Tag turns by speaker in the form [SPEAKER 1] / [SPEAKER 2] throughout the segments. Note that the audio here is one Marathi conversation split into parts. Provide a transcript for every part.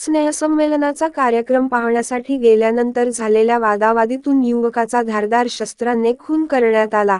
[SPEAKER 1] स्नेहसंमेलनाचा कार्यक्रम पाहण्यासाठी गेल्यानंतर झालेल्या वादावादीतून युवकाचा धारदार शस्त्राने खून करण्यात आला.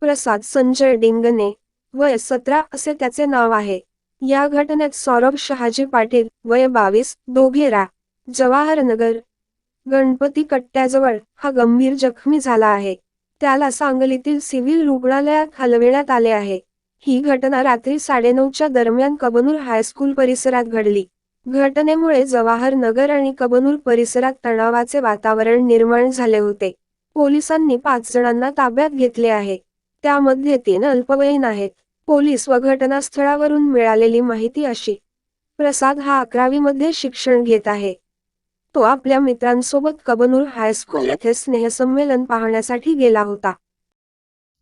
[SPEAKER 1] प्रसाद संजय डिंगणे वय सतरा असे त्याचे नाव आहे. या घटनेत सौरभ शहाजी पाटील वय बावीस दोघेरा जवाहरनगर. गणपती कट्ट्याजवळ हा गंभीर जखमी झाला आहे. त्याला सांगलीतील सिव्हिल रुग्णालयात हलविण्यात आले आहे. ही घटना रात्री साडेनऊच्या दरम्यान कबनूर हायस्कूल परिसरात घडली. घटनेमुळे जवाहर नगर आणि कबनूर परिसरात तणावाचे वातावरण निर्माण झाले होते. पोलिसांनी पाच जणांना ताब्यात घेतले आहे. त्यामध्ये तीन अल्पवयीन आहेत. पोलीस व घटनास्थळावरून मिळालेली माहिती अशी. प्रसाद हा अकरावीमध्ये शिक्षण घेत आहे. तो आपल्या मित्रांसोबत कबनूर हायस्कूल येथे स्नेहसंमेलन पाहण्यासाठी गेला होता.